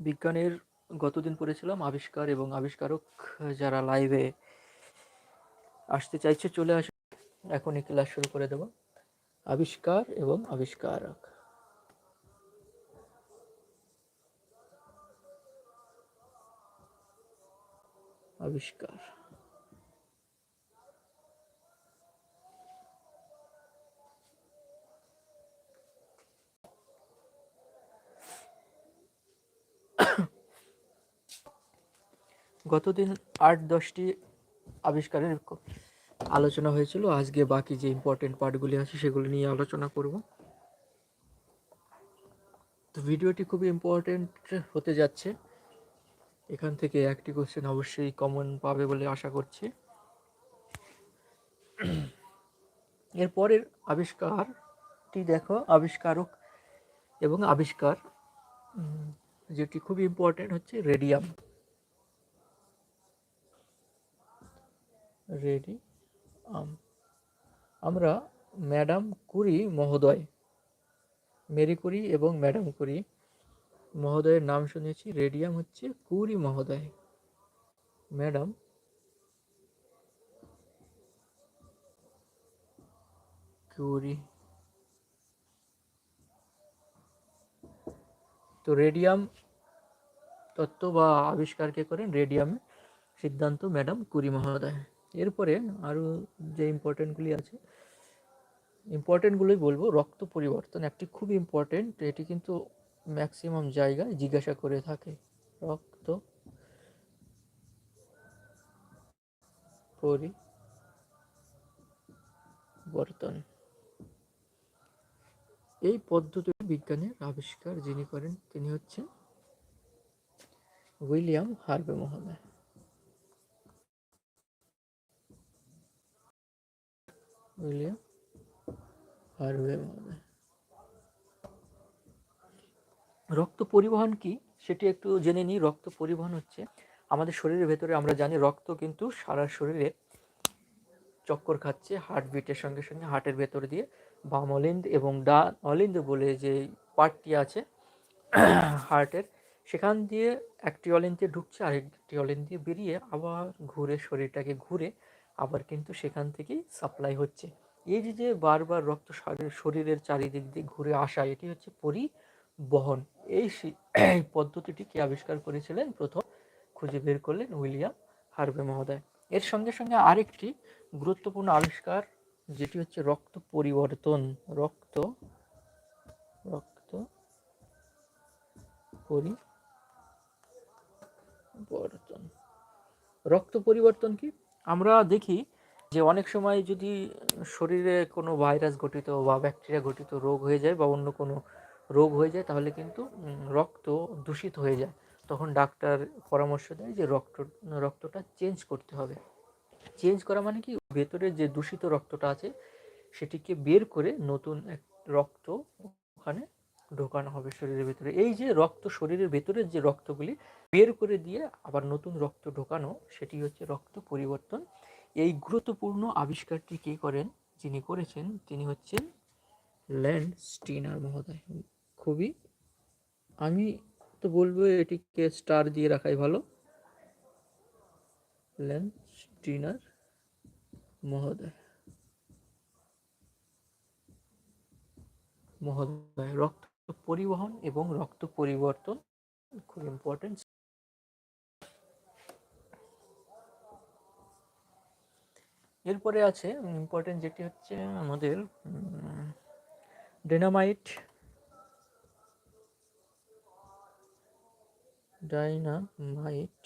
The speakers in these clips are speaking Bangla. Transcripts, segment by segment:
বিজ্ঞানের গতদিন পড়েছিলাম, আবিষ্কার এবং আবিষ্কারক যারা লাইভে আসতে চাইছে চলে আসে এখনই ক্লাস শুরু করে দেব। আবিষ্কার এবং আবিষ্কারক। আবিষ্কার। গতদিন আট দশটি আবিষ্কারের আলোচনা হয়েছিল। আজকে বাকি যে ইম্পর্টেন্ট পার্টগুলি আছে, সেগুলো নিয়ে আলোচনা করব। তো ভিডিওটি খুবই ইম্পর্টেন্ট হতে যাচ্ছে। এখান থেকে একটি কোশ্চেন অবশ্যই কমন পাবে বলে আশা করছি। এরপরের আবিষ্কারটি দেখো, আবিষ্কারক এবং আবিষ্কার যেটি খুবই ইম্পর্টেন্ট হচ্ছে রেডিয়াম রেডি, আম, আমরা ম্যাডাম কুরি মহোদয়, মেরি কুরি এবং ম্যাডাম কুরি মহোদয়ের নাম শুনেছি, রেডিয়াম হচ্ছে কুরি মহোদয়। ম্যাডাম কিউরি তো রেডিয়াম তত্ত্ব বা আবিষ্কারকে করেন? রেডিয়ামে সিদ্ধান্ত ম্যাডাম কুরি মহোদয়। এরপরে আরও যে ইম্পর্টেন্টগুলি আছে ইম্পর্টেন্টগুলোই বলব। রক্ত পরিবর্তন একটি খুব ইম্পর্টেন্ট এটি কিন্তু ম্যাক্সিমাম জায়গায় জিজ্ঞাসা করে থাকে। রক্ত পরিবর্তন। এই পদ্ধতি বিজ্ঞানের আবিষ্কার যিনি করেন, তিনি হচ্ছেন উইলিয়াম হার্ভে মহোদয় উইলিয়াম হার্ভে মহোদয় রক্ত পরিবহন কি? সেটি একটু জেনে নিই। রক্ত পরিবহন হচ্ছে আমাদের শরীরের ভেতরে, আমরা জানি রক্ত কিন্তু সারা শরীরে চক্কর খাচ্ছে হার্ট বিটের সঙ্গে সঙ্গে হার্টের ভেতর দিয়ে বাম অলিন্দ এবং ডান অলিন্দ বলে যে পার্টটি আছে হার্টের সেখান দিয়ে একটি অলিন্দে ঢুকছে, আরেকটি অলিন্দ দিয়ে বেরিয়ে আবার ঘুরে শরীরটাকে ঘুরে আবার কিন্তু সেখান থেকেই সাপ্লাই হচ্ছে। এই যে যে বারবার রক্ত শরীরের চারিদিক দিয়ে ঘুরে আসা, এটি হচ্ছে পরিবহন। এই পদ্ধতিটি কে আবিষ্কার করেছিলেন প্রথম খুঁজে বের করলেন উইলিয়াম হার্ভে মহোদয়। এর সঙ্গে সঙ্গে আরেকটি গুরুত্বপূর্ণ আবিষ্কার, যেটি হচ্ছে রক্ত পরিবর্তন। রক্ত রক্ত পরিবর্তন। রক্ত পরিবর্তন কি? আমরা দেখি যে অনেক সময় যদি শরীরে কোনো ভাইরাস ঘটিত বা ব্যাকটেরিয়া ঘটিত রোগ হয়ে যায় বা অন্য কোনো রোগ হয়ে যায়, তাহলে কিন্তু রক্ত দূষিত হয়ে যায়। তখন ডাক্তার পরামর্শ দেয় যে রক্ত, রক্তটা চেঞ্জ করতে হবে। চেঞ্জ করা মানে কি? ভেতরে যে দূষিত রক্তটা আছে, সেটিকে বের করে নতুন এক রক্ত ওখানে ঢোকানো হবে শরীরের ভেতরে। এই যে রক্ত শরীরের ভেতরের যে রক্তগুলি বের করে দিয়ে আবার নতুন রক্ত ঢোকানো, সেটি হচ্ছে রক্ত পরিবর্তন। এই গুরুত্বপূর্ণ আবিষ্কারটি কে করেন? যিনি করেছেন, তিনি হচ্ছেন ল্যান্ড স্টিনার মহোদয়। খুবই, আমি তো বলব এটিকে স্টার দিয়ে রাখাই ভালো। ল্যান্ড স্টিনার মহোদয়। মহোদয়, রক্ত পরিবহন এবং রক্ত পরিবর্তন খুব ইম্পর্টেন্ট এরপরে আছে ইম্পর্টেন্ট যেটি হচ্ছে আমাদের dynamite dynamite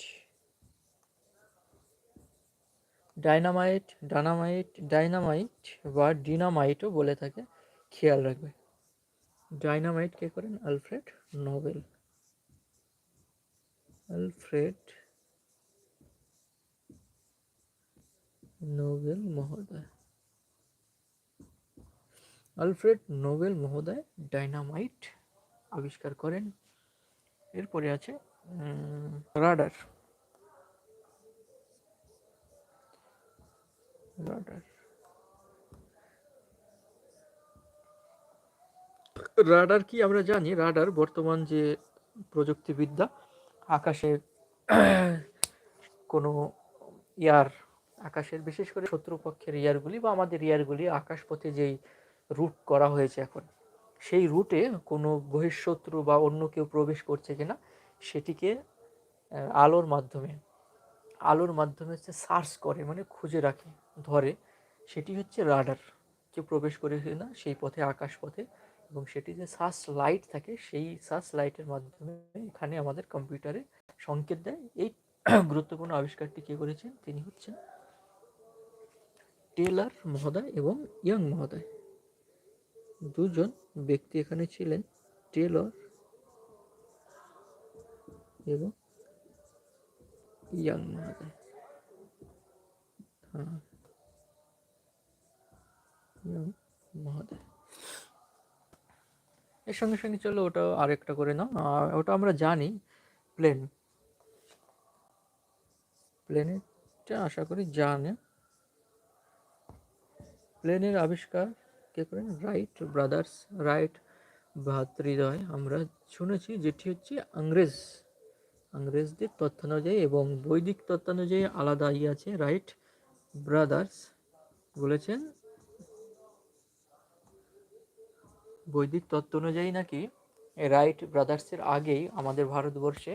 dynamite dynamite dynamite বা ডিনামাইটও বলে থাকে, খেয়াল রাখবে। ডাইনামাইট কে করেন? Alfred Nobel. আলফ্রেড নোবেল মহোদয়। আলফ্রেড নোবেল মহোদয় ডাইনামাইট আবিষ্কার করেন। এরপরে আছে রাডার। রাডার। রাডার কি আমরা জানি? রাডার বর্তমান যে প্রযুক্তিবিদ্যা, আকাশে কোনো ইয়ার আকাশের, বিশেষ করে শত্রুপক্ষের ইয়ারগুলি বা আমাদের ইয়ারগুলি আকাশপথে যেই রুট করা হয়েছে এখন, সেই রুটে কোনো বহিঃশত্রু বা অন্য কেউ প্রবেশ করছে কিনা সেটিকে আলোর মাধ্যমে আলোর মাধ্যমে হচ্ছে সার্চ করে মানে খুঁজে রাখে, ধরে, সেটি হচ্ছে রাডার যে প্রবেশ করে কিনা সেই পথে আকাশ পথে এবং সেটি যে সার্চ লাইট থাকে, সেই সার্চ লাইটের মাধ্যমে এখানে আমাদের কম্পিউটারে সংকেত দেয়। এই গুরুত্বপূর্ণ আবিষ্কারটি কে করেছেন? তিনি হচ্ছেন টেলার মহোদয় এবং ইয়ং মহোদয়। দুজন ব্যক্তি এখানে ছিলেন, টেলর এবং ইয়াং মহোদয়। হ্যাঁ মহোদয়। এর সঙ্গে সঙ্গে চলো, ওটা আরেকটা করে নাও। ওটা আমরা জানি, প্লেন। প্লেনেরটা আশা করি জানে। প্লেনের আবিষ্কার, কে করেন রাইট, ব্রাদার্স, রাইট ভ্রাতৃদ্বয় আমরা শুনেছি যেটি হচ্ছে ইংরেজ ইংরেজদের তথ্যানুযায়ী এবং বৈদিক তথ্যানুযায়ী আলাদা ইয়ে আছে, রাইট? ব্রাদার্স বলেছেন, বৈদিক তত্ত্ব অনুযায়ী নাকি রাইট ব্রাদার্সের আগেই আমাদের ভারতবর্ষে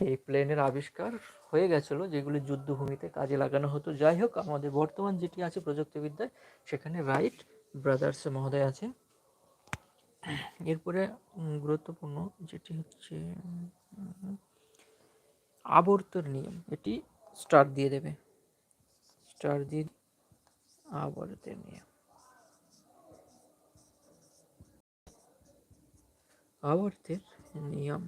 এই প্লেনের আবিষ্কার হয়ে গেছিল, যেগুলি যুদ্ধভূমিতে কাজে লাগানো হতো। যাই হোক, আমাদের বর্তমান যেটি আছে প্রযুক্তিবিদ্যায়, সেখানে রাইট ব্রাদার্স মহোদয় আছে এরপরে গুরুত্বপূর্ণ যেটি হচ্ছে আবর্তর নিয়ম। এটি স্টার দিয়ে দেবে। স্টার দিয়ে আবর্তের নিয়ম। আবর্তের নিয়ম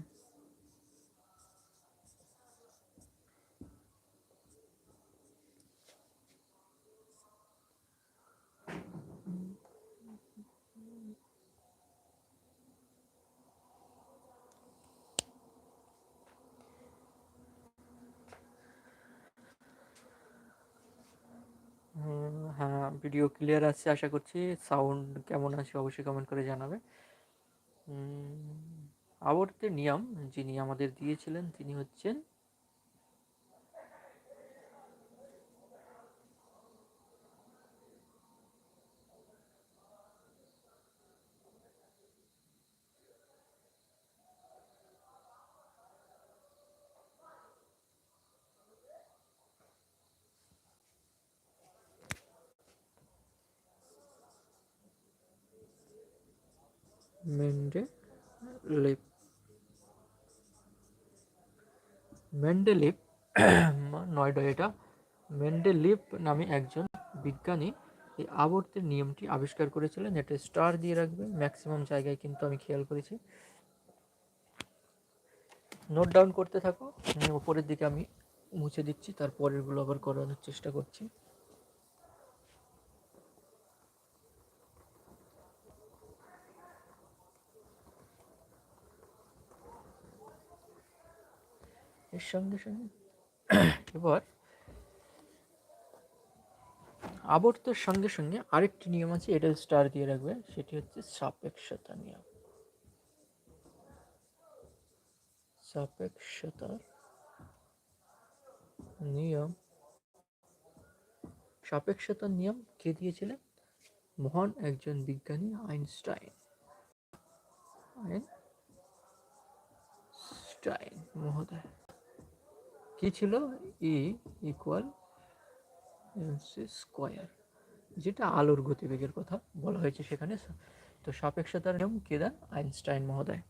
হুম, হ্যাঁ ভিডিও ক্লিয়ার আসছে আশা করছি সাউন্ড কেমন আছে অবশ্যই কমেন্ট করে জানাবে। আবর্তে নিয়ম যিনি আমাদের দিয়েছিলেন, তিনি হচ্ছেন মেন্ডেলিপ মেন্ডেলিপ নয়ডা এটা। মেন্ডেলিপ নামে একজন বিজ্ঞানী এই আবর্তের নিয়মটি আবিষ্কার করেছিলেন। এটা স্টার দিয়ে রাখবে। ম্যাক্সিমাম জায়গায় কিন্তু আমি খেয়াল করেছি। নোট ডাউন করতে থাকো। উম, উপরের দিকে আমি মুছে দিচ্ছি। তারপরেরগুলো আবার করানোর চেষ্টা করছি। এর সঙ্গে সঙ্গে। এবার আবর্তের সঙ্গে সঙ্গে আরেকটি নিয়ম আছে, এটা স্টার দিয়ে রাখবে, সেটি হচ্ছে সাপেক্ষতা নিয়ম। সাপেক্ষতার নিয়ম। সাপেক্ষতার নিয়ম কে দিয়েছিলেন? মহান একজন বিজ্ঞানী আইনস্টাইন। আইনস্টাইন মহোদয়। কি ছিল? ই ইকুয়াল এমসি স্কোয়ার যেটা আলোর গতিবেগের কথা বলা হয়েছে সেখানে। তো সাপেক্ষতার নিয়ম কে দেন? আইনস্টাইন মহোদয়।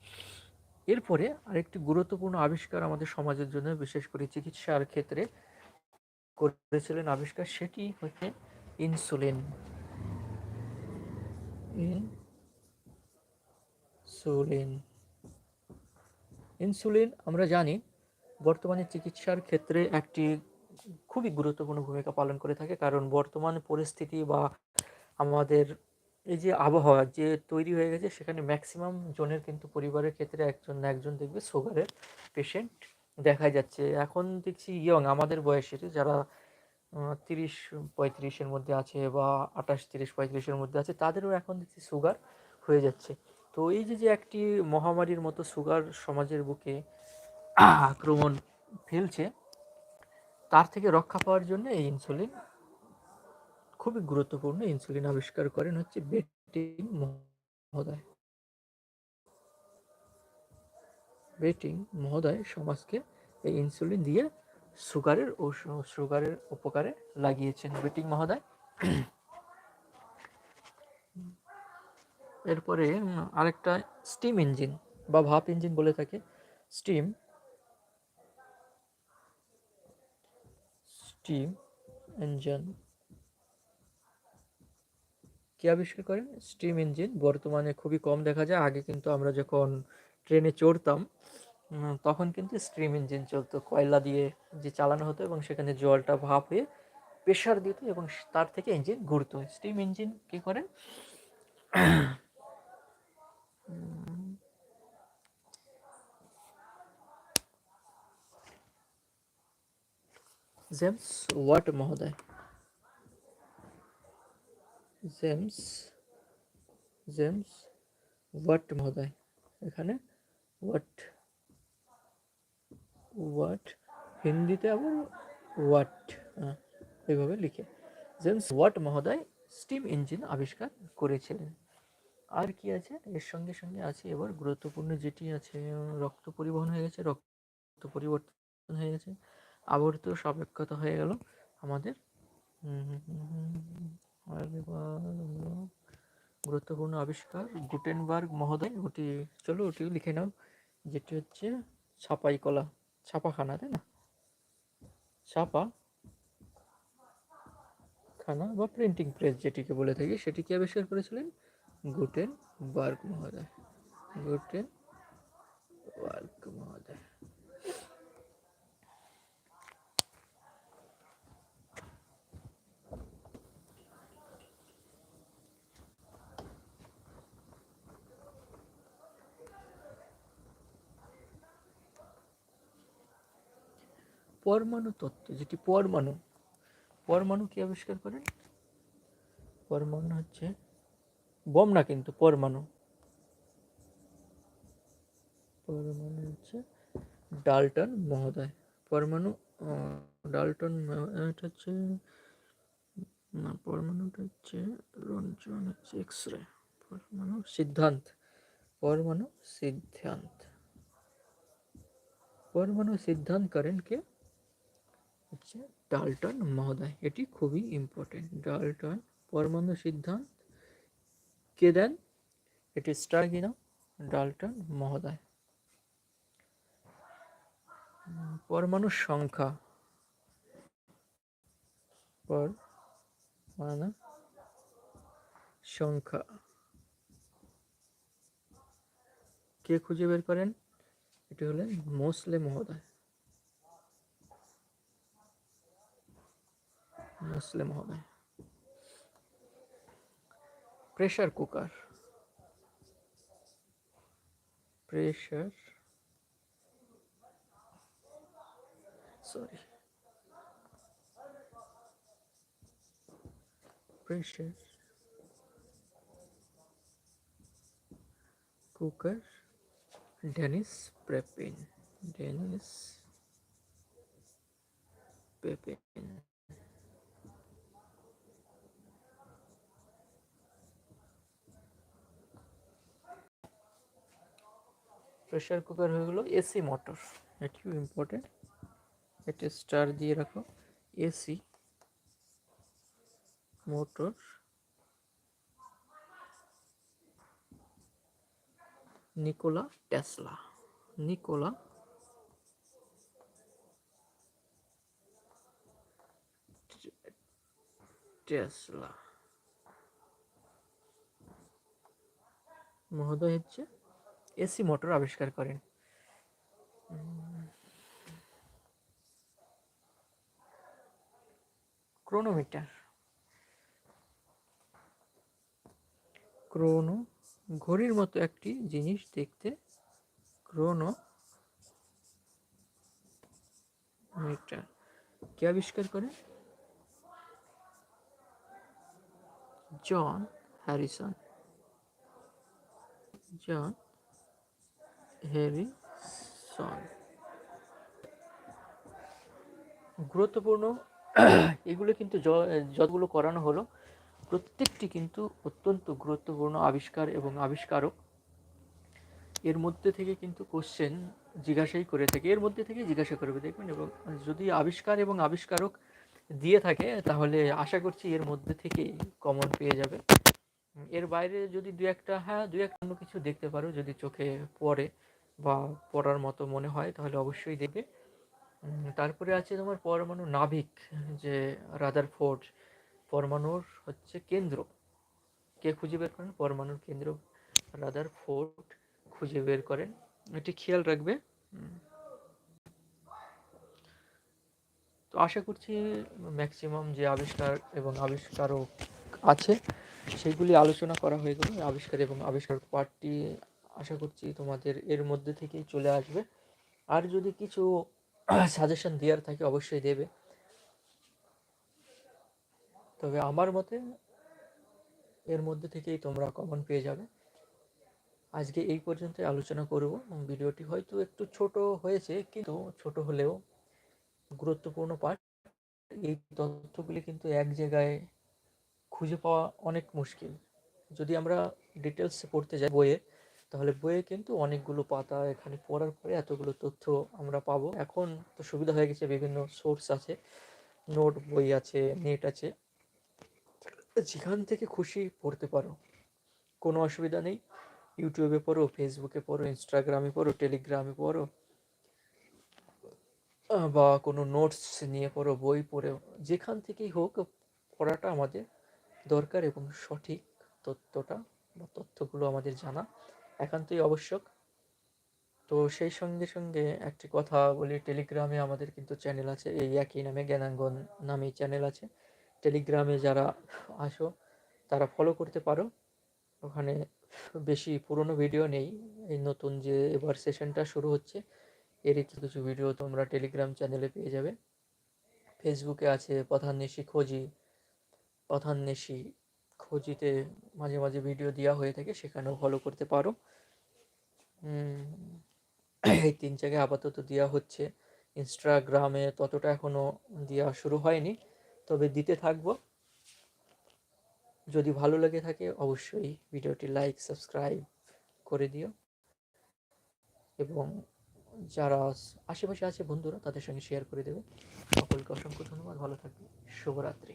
এরপরে আরেকটি গুরুত্বপূর্ণ আবিষ্কার আমাদের সমাজের জন্য, বিশেষ করে চিকিৎসার ক্ষেত্রে করেছিলেন আবিষ্কার, সেটি হচ্ছে ইনসুলিন। ইনসুলিন। ইনসুলিন আমরা জানি বর্তমানে চিকিৎসার ক্ষেত্রে একটি খুবই গুরুত্বপূর্ণ ভূমিকা পালন করে থাকে। কারণ বর্তমান পরিস্থিতি বা আমাদের এই যে আবহাওয়া যে তৈরি হয়ে গেছে, সেখানে ম্যাক্সিমাম জনের কিন্তু পরিবারের ক্ষেত্রে একজন না একজন দেখবে সুগারের পেশেন্ট দেখা যাচ্ছে। এখন দেখছি ইয়ং আমাদের বয়সের যারা তিরিশ পঁয়ত্রিশের মধ্যে আছে বা আঠাশ, তিরিশ পঁয়ত্রিশের মধ্যে আছে, তাদেরও এখন দেখছি সুগার হয়ে যাচ্ছে। তো এই যে যে একটি মহামারীর মতো সুগার সমাজের বুকে আক্রমণ ফেলছে, তার থেকে রক্ষা পাওয়ার জন্য এই ইনসুলিন খুবই গুরুত্বপূর্ণ। ইনসুলিন আবিষ্কার করেন হচ্ছে বেটিং মহোদয়। বেটিং মহোদয় সমাজকে এই ইনসুলিন দিয়ে সুগারের ও সুগারের উপকারে লাগিয়েছেন বেটিং মহোদয়। এরপরে আরেকটা স্টিম ইঞ্জিন বা ভাপ ইঞ্জিন বলে থাকে। স্টিম স্টিম ইঞ্জিন কে আবিষ্কার করেন? স্টিম ইঞ্জিন বর্তমানে খুবই কম দেখা যায়। আগে কিন্তু আমরা যখন ট্রেনে চড়তাম তখন কিন্তু স্টিম ইঞ্জিন চলতো। কয়লা দিয়ে যে চালানো হতো এবং সেখানে জলটা ভাপ হয়ে প্রেশার দিত এবং তার থেকে ইঞ্জিন ঘুরতো। স্টিম ইঞ্জিন কী করেন? জেমস ওয়াট মহোদয়? জেমস জেমস ওয়াট মহোদয়? এখানে ওয়াট ওয়াট হিন্দিতে আবার ওয়াট এইভাবে লিখে। জেমস ওয়াট মহোদয়? স্টিম ইঞ্জিন আবিষ্কার করেছিলেন। আর কি আছে? এর সঙ্গে সঙ্গে আছে এবার গুরুত্বপূর্ণ যেটি আছে, রক্ত পরিবহন হয়ে গেছে, রক্ত পরিবর্তন হয়ে গেছে। আবর্ত সাপেক্ষতা হয়ে গেল আমাদের। গুরুত্বপূর্ণ আবিষ্কার গুটেনবার্গ মহোদয়। ওটি চলো ওটিও লিখে নাও। যেটি হচ্ছে ছাপাই কলা ছাপাখানা, তাই না? ছাপা খানা বা প্রিন্টিং প্রেস যেটিকে বলে থাকি সেটিকে আবিষ্কার করেছিলেন? গুটেন বার্গ মহোদয়। গুটেন বার্গ মহোদয়। পরমাণু তত্ত্ব, যেটি পরমাণু। পরমাণু কি আবিষ্কার করেন? পরমাণু হচ্ছে বম না কিন্তু পরমাণু। পরমাণু হচ্ছে ডালটন মহোদয়। পরমাণু ডালটন এটা হচ্ছে, না, পরমাণুটা হচ্ছে রঞ্জন হচ্ছে এক্স রে পরমাণু সিদ্ধান্ত। পরমাণু সিদ্ধান্ত। পরমাণু সিদ্ধান্ত করেন কে? হচ্ছে ডালটন মহোদয়। এটি খুবই ইম্পর্টেন্ট ডালটন পরমাণু সিদ্ধান্ত। কে দেন? এটি স্টার কিনা ডালটন মহোদয়। পরমাণু সংখ্যা। পরমাণু সংখ্যা। কে খুঁজে বের করেন? এটি হলেন মোসলে মহোদয়। মুসলিম হবে pressure cooker pressure sorry pressure cooker Denis Papin Denis Papin pressure cooker হয়ে গেলো এসি মোটর এটিও ইম্পর্টেন্ট এটি স্টার দিয়ে রাখো। AC motor Nikola Tesla Nikola Tesla মহোদয় হচ্ছে এসি মোটর আবিষ্কার করেন। ক্রোনোমিটার। ক্রোনো, ঘড়ির মতো একটি জিনিস দেখতে ক্রোনো মিটার। কে আবিষ্কার করেন? জন হ্যারিসন। জন হ্যারিসন গুরুত্বপূর্ণ, এগুলো কিন্তু যতগুলো করানো হলো, প্রত্যেকটি কিন্তু অত্যন্ত গুরুত্বপূর্ণ আবিষ্কার এবং আবিষ্কারক। এর মধ্যে থেকে কিন্তু কোশ্চেন জিজ্ঞাসাই করে থাকে, এর মধ্যে থেকে জিজ্ঞাসা করবে দেখবেন এবং যদি আবিষ্কার এবং আবিষ্কারক দিয়ে থাকে, তাহলে আশা করছি এর মধ্যে থেকেই কমন পেয়ে যাবে। এর বাইরে যদি দু একটা হ্যাঁ দু একটা অন্য কিছু দেখতে পারো যদি চোখে পড়ে। বা পড়ার মতো মনে হয়, তাহলে অবশ্যই দেখবে। তারপরে আছে তোমার পরমাণু নাভিক, যে রাদার ফোর্ড পরমাণুর হচ্ছে কেন্দ্র। কে খুঁজে বের করেন? পরমাণুর কেন্দ্র রাদার ফোর্ড খুঁজে বের করেন। এটি খেয়াল রাখবে। তো আশা করছি ম্যাক্সিমাম যে আবিষ্কার এবং আবিষ্কারক আছে সেগুলি আলোচনা করা হয়ে গেল। আবিষ্কার এবং আবিষ্কার পার্টটি আশা করছি তোমাদের এর মধ্যে থেকেই চলে আসবে। আর যদি কিছু সাজেশন দেওয়ার থাকে অবশ্যই দেবে। তবে আমার মতে এর মধ্যে থেকেই তোমরা কমন পেয়ে যাবে। আজকে এই পর্যন্তই আলোচনা করব। ভিডিওটি হয়তো একটু ছোট হয়েছে, কিন্তু ছোট হলেও গুরুত্বপূর্ণ পার্ট এই তথ্যগুলি কিন্তু এক জায়গায় খুঁজে পাওয়া অনেক মুশকিল। যদি আমরা ডিটেলসে পড়তে যাই বইয়ে তাহলে বইয়ে কিন্তু অনেকগুলো পাতা এখানে পড়ার পরে এতগুলো তথ্য আমরা পাবো। এখন তো সুবিধা হয়ে গেছে, বিভিন্ন সোর্স আছে নোট বই আছে নেট আছে। যেখান থেকে খুশি পড়তে পারো, কোনো অসুবিধা নেই। ইউটিউবে পড়ো ফেসবুকে পড়ো ইনস্টাগ্রামে পড়ো টেলিগ্রামে পড়ো বা কোনো নোটস নিয়ে পড়ো, বই পড়েও, যেখান থেকেই হোক পড়াটা আমাদের দরকার এবং সঠিক তথ্যটা বা তথ্যগুলো আমাদের জানা। একান্তই আবশ্যক। তো সেই সঙ্গে সঙ্গে একটি কথা বলি, টেলিগ্রামে আমাদের কিন্তু চ্যানেল আছে, এই একই নামে জ্ঞানাঙ্গন নামে চ্যানেল আছে। টেলিগ্রামে যারা আসো, তারা ফলো করতে পারো। ওখানে বেশি পুরনো ভিডিও নেই, এই নতুন যে এবার সেশনটা শুরু হচ্ছে এরই কিছু ভিডিও তোমরা টেলিগ্রাম চ্যানেলে পেয়ে যাবে। ফেসবুকে আছে, প্রধান নেশি খোঁজি প্রধান নেশি খোঁজিতে মাঝে মাঝে ভিডিও দেওয়া হয়ে থাকে, সেখানেও ফলো করতে পারো। এই তিন জায়গায় আপাতত দেওয়া হচ্ছে। ইনস্টাগ্রামে ততটা এখনও দেওয়া শুরু হয়নি, তবে দিতে থাকব। যদি ভালো লেগে থাকে, অবশ্যই ভিডিওটি লাইক সাবস্ক্রাইব করে দিও। এবং যারা আশেপাশে আছে বন্ধুরা, তাদের সঙ্গে শেয়ার করে দেবে। সকলকে অসংখ্য ধন্যবাদ, ভালো থাকবে শুভরাত্রি।